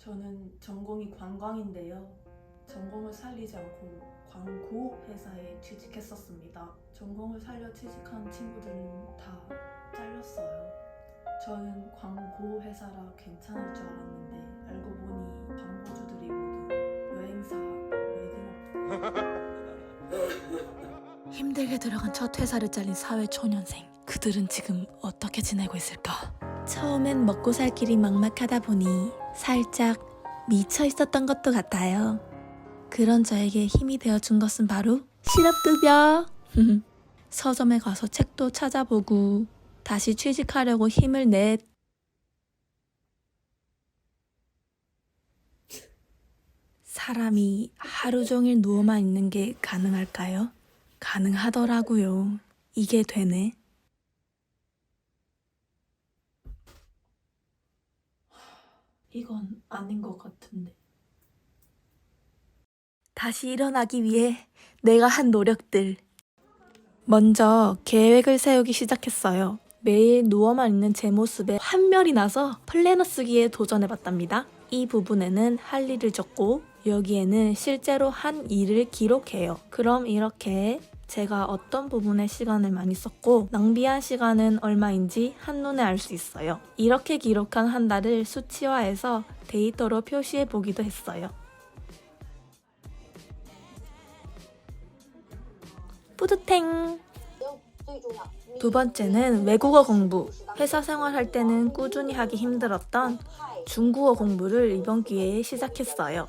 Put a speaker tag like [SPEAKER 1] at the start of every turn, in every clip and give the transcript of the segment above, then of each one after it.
[SPEAKER 1] 저는 전공이 관광인데요. 전공을 살리지 않고 광고 회사에 취직했었습니다. 전공을 살려 취직한 친구들은 다 잘렸어요. 저는 광고 회사라 괜찮을 줄 알았는데 알고 보니 광고주들이 모두 여행사, 웨딩업
[SPEAKER 2] 힘들게 들어간 첫 회사를 잘린 사회 초년생. 그들은 지금 어떻게 지내고 있을까? 처음엔 먹고 살 길이 막막하다 보니 살짝 미쳐 있었던 것도 같아요. 그런 저에게 힘이 되어준 것은 바로 실업급여. 서점에 가서 책도 찾아보고 다시 취직하려고 힘을 냈. 사람이 하루 종일 누워만 있는 게 가능할까요? 가능하더라고요. 이게 되네.
[SPEAKER 1] 이건 아닌 것 같은데.
[SPEAKER 2] 다시 일어나기 위해 내가 한 노력들. 먼저 계획을 세우기 시작했어요. 매일 누워만 있는 제 모습에 환멸이 나서 플래너 쓰기에 도전해봤답니다. 이 부분에는 할 일을 적고 여기에는 실제로 한 일을 기록해요. 그럼 이렇게 제가 어떤 부분에 시간을 많이 썼고 낭비한 시간은 얼마인지 한눈에 알 수 있어요. 이렇게 기록한 한 달을 수치화해서 데이터로 표시해 보기도 했어요. 뿌듯행! 두 번째는 외국어 공부. 회사 생활할 때는 꾸준히 하기 힘들었던 중국어 공부를 이번 기회에 시작했어요.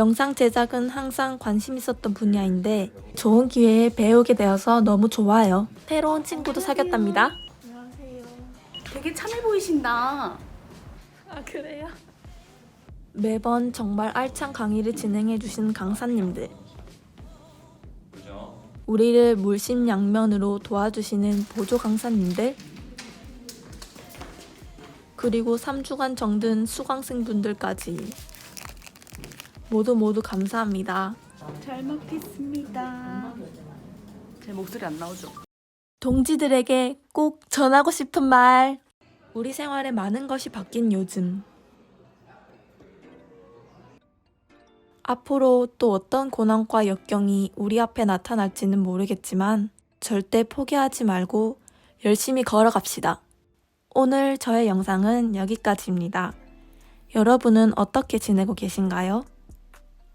[SPEAKER 2] 영상 제작은 항상 관심 있었던 분야인데 좋은 기회에 배우게 되어서 너무 좋아요. 새로운 친구도 사귀었답니다.
[SPEAKER 1] 안녕하세요.
[SPEAKER 3] 되게 참해 보이신다.
[SPEAKER 2] 아 그래요? 매번 정말 알찬 강의를 진행해 주신 강사님들? 우리를 물심양면으로 도와주시는 보조 강사님들 그리고 3주간 정든 수강생분들까지 모두 모두 감사합니다.
[SPEAKER 3] 잘 먹겠습니다. 제 목소리 안 나오죠?
[SPEAKER 2] 동지들에게 꼭 전하고 싶은 말. 우리 생활에 많은 것이 바뀐 요즘. 앞으로 또 어떤 고난과 역경이 우리 앞에 나타날지는 모르겠지만 절대 포기하지 말고 열심히 걸어갑시다. 오늘 저의 영상은 여기까지입니다. 여러분은 어떻게 지내고 계신가요?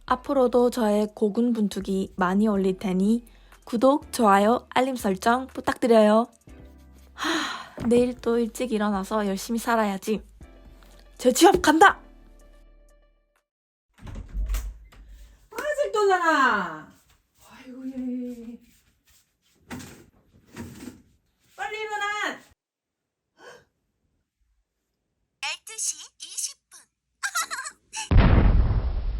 [SPEAKER 2] 앞으로도 저의 고군분투기 많이 올릴 테니 구독, 좋아요, 알림 설정 부탁드려요. 하, 내일 또 일찍 일어나서 열심히 살아야지. 제 취업 간다!
[SPEAKER 4] 아직도 자나? 아이고, 얘. 빨리 일어나! 12시 20분.